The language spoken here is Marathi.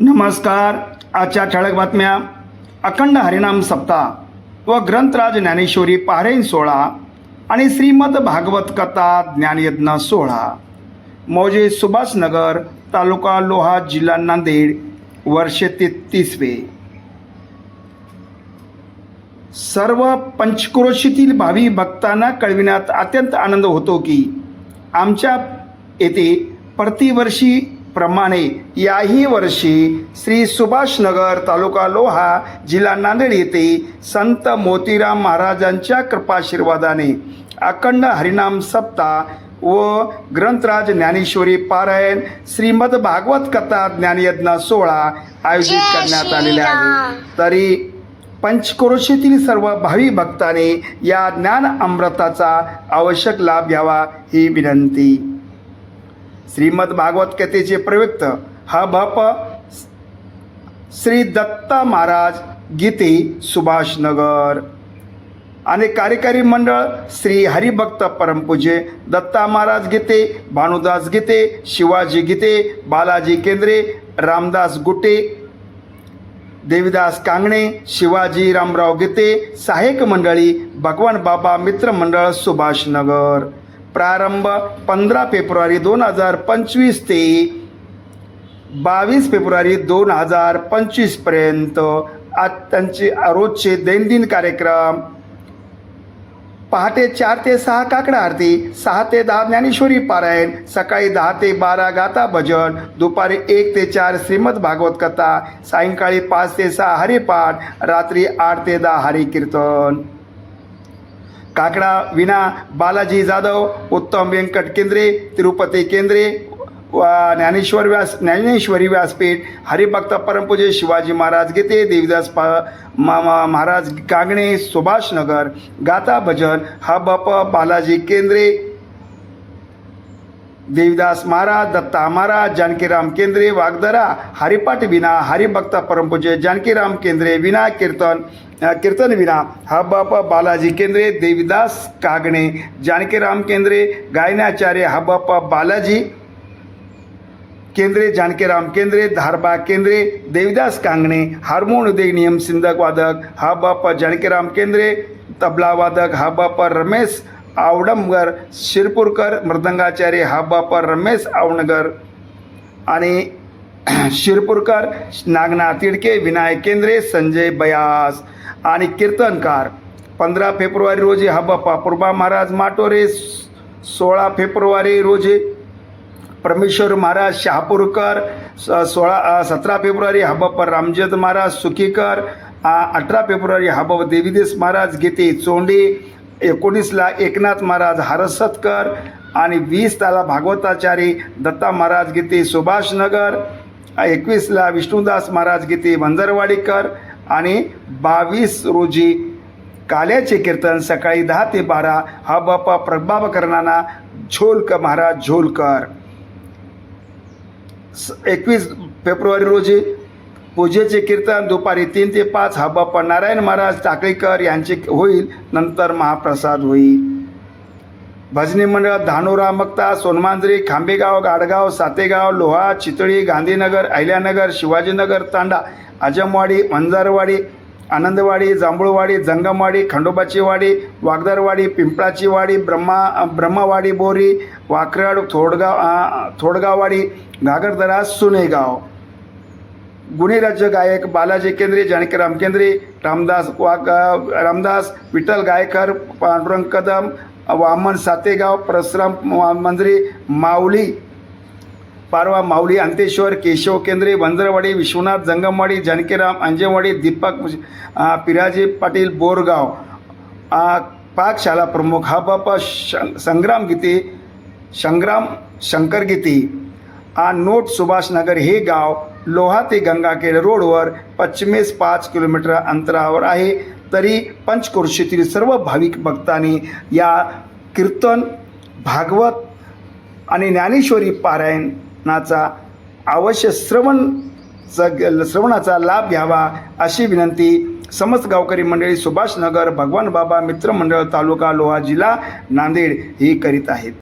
नमस्कार आजच्या ठळक बातम्या. अखंड हरिनाम सप्ताह व ग्रंथराज ज्ञानेश्वरी पारायण सोहळा आणि श्रीमद भागवत कथा ज्ञानयज्ञ सोहळा. मौजे सुभाषनगर तालुका लोहा जिल्हा नांदेड वर्ष तेहतीसवे. सर्व पंचक्रोशीतील भावी भक्तांना कळविण्यात अत्यंत आनंद होतो की आमच्या येथे प्रतिवर्षी प्रमाणे याही वर्षी श्री सुभाषनगर तालुका लोहा जिल्हा नांदेड येथे संत मोतीराम महाराजांच्या कृपाशीर्वादाने अखंड हरिनाम सप्ताह व ग्रंथराज ज्ञानेश्वरी पारायण श्रीमद भागवत कथा ज्ञानयज्ञ सोहळा आयोजित करण्यात आलेला. आहे तरी पंचक्रोशीतील सर्व भावी भक्ताने या ज्ञान अमृताचा आवश्यक लाभ घ्यावा ही विनंती श्रीमद भागवत कथेचे प्रयुक्त हा भप श्री दत्ता महाराज गीते सुभाषनगर. आणि कार्यकारी मंडळ श्री हरिभक्त परमपूजे दत्ता महाराज गीते भानुदास गीते शिवाजी गीते बालाजी केंद्रे रामदास गुटे देविदास कांगणे शिवाजी रामराव गीते सहाय्यक मंडळी भगवान बाबा मित्र मंडळ सुभाषनगर. प्रारंभ पंधरा फेब्रुवारी दोन हजार पंचवीस ते बावीस फेब्रुवारी दोन हजार पंचवीसपर्यंत आज त्यांचे रोजचे दैनंदिन कार्यक्रम. पहाटे चार ते सहा काकडा आरती सहा ते दहा ज्ञानेश्वरी पारायण सकाळी दहा ते बारा गाता भजन दुपारी एक ते चार श्रीमद भागवत कथा सायंकाळी पाच ते सहा हरिपाठ रात्री आठ ते दहा हरिकीर्तन. काकडा विना बालाजी जाधव उत्तम व्यंकट केंद्रे तिरुपती केंद्रे व ज्ञानेश्वर व्यास ज्ञानेश्वरी व्यासपीठ हरिभक्त परमपूजे शिवाजी महाराज गीते देवीदास पा मा मा- महाराज कागणे सुभाषनगर गाता भजन हा बाप बालाजी केंद्रे देवीदास महाराज दत्ता महाराज जानकीराम केंद्रे वागदरा हरिपाठ विना हरिभक्त परमपूज्य जानकीराम केंद्रे विना कीर्तन कीर्तन विना हा बाप बालाजी केंद्रे देवीदास कागणे जानकीराम केंद्रे गायनाचार्य हा बाप बालाजी केंद्रे जानकीराम केंद्रे धारबा केंद्रे देविदास कांगणे हार्मोन उदय नियम सिंधक वादक हा बाप जानकीराम केंद्रे तबला वादक हा बाप रमेश आवडमगर शिरपूरकर मृदंगाचार्य हाबापर रमेश आवणगर आणि शिरपूरकर नागना तिडके विनायक केंद्रे संजय बयास आणि कीर्तनकार. पंधरा फेब्रुवारी रोजी हाबापा पूर्बा पुरबा महाराज माटोरे सोळा फेब्रुवारी रोजी परमेश्वर महाराज शहापूरकर स- सोळा सतरा फेब्रुवारी हबाप रामजत महाराज सुखीकर अठरा फेब्रुवारी हबाप देवीदेस महाराज गीते चोंडे एकोणीसला एकनाथ महाराज हरसतकर आणि वीस ताला भागवताचारी दत्ता महाराज गीते सुभाषनगर एकवीसला विष्णुदास महाराज गीते वंजरवाडीकर आणि बावीस रोजी काल्याचे कीर्तन सकाळी दहा ते बारा हा बाप्पा प्रभावकरणाना झोलक महाराज झोलकर. एकवीस फेब्रुवारी रोजी पूजेचे कीर्तन दुपारी तीन ते पाच हा बाप्पा नारायण महाराज टाकळीकर यांचे होईल नंतर महाप्रसाद होईल. भजनी मंडळ धानोरा मक्ता सोनमांजरी खांबेगाव गाडगाव सातेगाव लोहा चितळी गांधीनगर अहिल्यानगर शिवाजीनगर तांडा आजमवाडी मंजारवाडी आनंदवाडी जांभूळवाडी जंगमवाडी खंडोबाची वाडी वागदरवाडी पिंपळाची वाडी ब्रह्मा ब्रह्मवाडी बोरी वाकरड थोडगाव थोडगाववाडी घागरदरा सुनेगाव. गुणीराज गायक बालाजी केंद्रे जानकीराम केंद्रे रामदास वाग रामदास विठ्ठल गायकर पांडुरंग कदम वामन सातेगाव परशुराम मंजरी माऊली पारवा माऊली अंतेश्वर केशव केंद्रे वंजरवाडी विश्वनाथ जंगमवाडी जानकीराम अंजेवाडी दीपक पिराजी पाटील बोरगाव पाकशाला प्रमुख हा बापा शं संग्राम गीते संग्राम शंकर गीते आ नोट सुभाषनगर हे गाव लोहा ते गंगाखेड रोडवर पश्चिमेस पाच किलोमीटर अंतरावर आहे. तरी पंचक्रोशीतील सर्व भाविक भक्तांनी या कीर्तन भागवत आणि ज्ञानेश्वरी पारायणाचा अवश्य श्रवण च- श्रवणाचा लाभ घ्यावा अशी विनंती समस्त गावकरी मंडळी सुभाषनगर भगवान बाबा मित्रमंडळ तालुका लोहा जिल्हा नांदेड ही करीत आहेत.